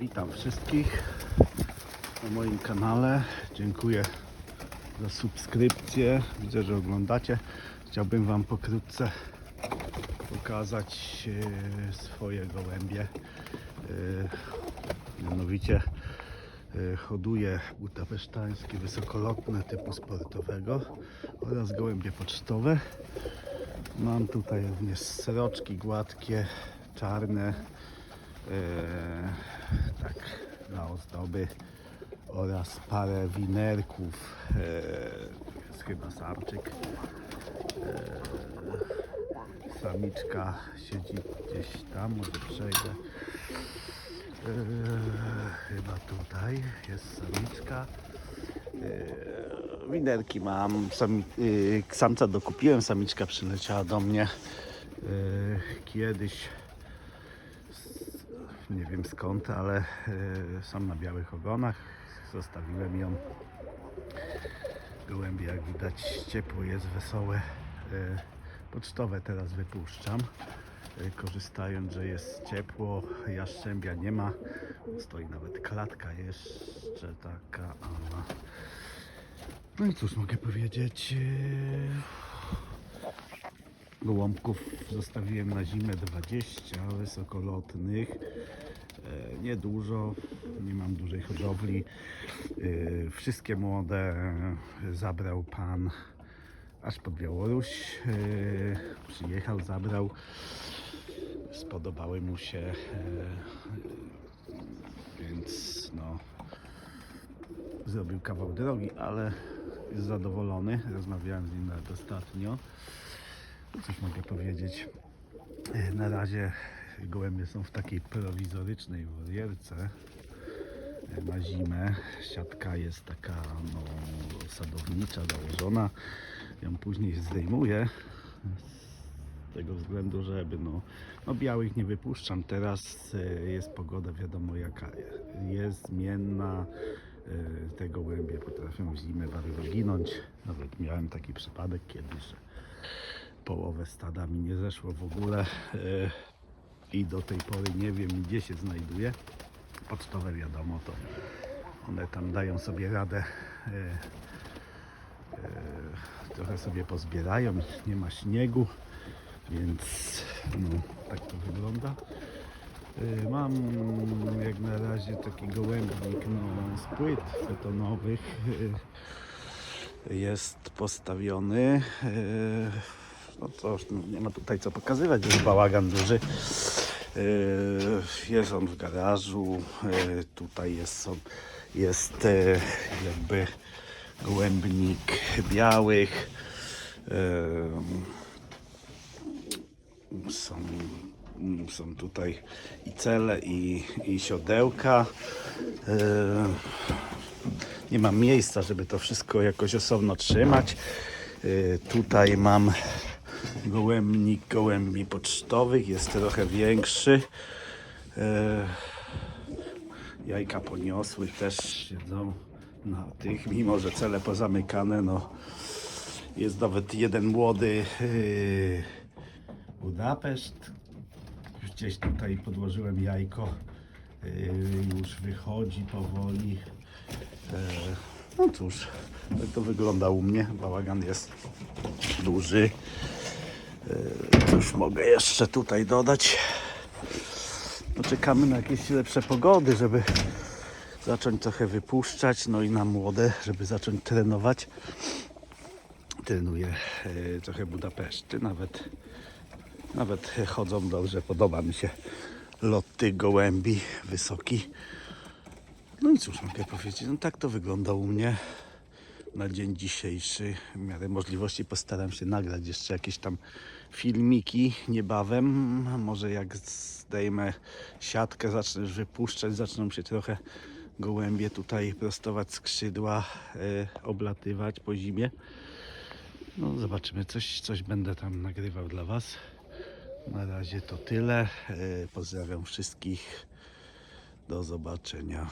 Witam wszystkich na moim kanale. Dziękuję za subskrypcję. Widzę, że oglądacie. Chciałbym Wam pokrótce pokazać e, swoje gołębie. E, Mianowicie e, hoduję budapesztańskie wysokolotne typu sportowego oraz gołębie pocztowe. Mam tutaj również sroczki gładkie, czarne, e, tak na ozdoby oraz parę winerków. E, jest chyba samczyk. E, samiczka siedzi gdzieś tam, może przejdę. E, chyba tutaj jest samiczka. E, winerki mam, sami, y, samca dokupiłem, samiczka przyleciała do mnie e, kiedyś nie wiem skąd, ale e, są na białych ogonach. Zostawiłem ją. Gołębie jak widać ciepło jest, wesołe. E, Pocztowe teraz wypuszczam. e, Korzystając, że jest ciepło, jaszczębia nie ma. Stoi nawet klatka jeszcze taka. No i cóż mogę powiedzieć. Gołąbków zostawiłem na zimę 20 wysokolotnych. E, Niedużo, nie mam dużej hodowli. E, Wszystkie młode zabrał pan aż pod Białoruś. E, Przyjechał, zabrał. Spodobały mu się. Więc no, zrobił kawał drogi, ale jest zadowolony. Rozmawiałem z nim nawet ostatnio. Cóż mogę powiedzieć. E, Na razie gołębie są w takiej prowizorycznej wolierce e, na zimę. Siatka jest taka no, sadownicza, założona. Ją później zdejmuję z tego względu, żeby no, no białych nie wypuszczam. Teraz e, jest pogoda wiadomo jaka jest, zmienna. E, Te gołębie potrafią w zimę bardzo ginąć. Nawet miałem taki przypadek kiedyś, że połowę stada mi nie zeszło w ogóle e, i do tej pory nie wiem gdzie się znajduje. Pocztowe wiadomo, to one tam dają sobie radę. e, e, Trochę sobie pozbierają, nie ma śniegu, więc no, tak to wygląda. Mam jak na razie taki gołębnik no, z płyt fetonowych. e, Jest postawiony. No to no, nie ma tutaj co pokazywać, jest bałagan duży. E, Jest on w garażu. e, Tutaj jest, on, jest e, jakby gołębnik białych. Są, są tutaj i cele, i, i siodełka. Nie mam miejsca, żeby to wszystko jakoś osobno trzymać. Tutaj mam gołębnik gołębi pocztowych, jest trochę większy. E, Jajka poniosłych też siedzą na tych, mimo że cele pozamykane, no jest nawet jeden młody yy, Budapeszt. Gdzieś tutaj podłożyłem jajko, yy, już wychodzi powoli. E, no cóż, tak to wygląda u mnie. Bałagan jest duży. Cóż mogę jeszcze tutaj dodać? Poczekamy na jakieś lepsze pogody, żeby zacząć trochę wypuszczać, no i na młode, żeby zacząć trenować. Trenuję e, trochę Budapeszty, nawet, nawet chodzą dobrze, podoba mi się lot tych gołębi, wysoki. No i cóż mogę powiedzieć, no tak to wygląda u mnie na dzień dzisiejszy. W miarę możliwości postaram się nagrać jeszcze jakieś tam filmiki niebawem. Może jak zdejmę siatkę, zacznę już wypuszczać, zaczną się trochę gołębie tutaj prostować skrzydła, e, oblatywać po zimie. No zobaczymy, coś, coś będę tam nagrywał dla Was. Na razie to tyle. E, Pozdrawiam wszystkich. Do zobaczenia.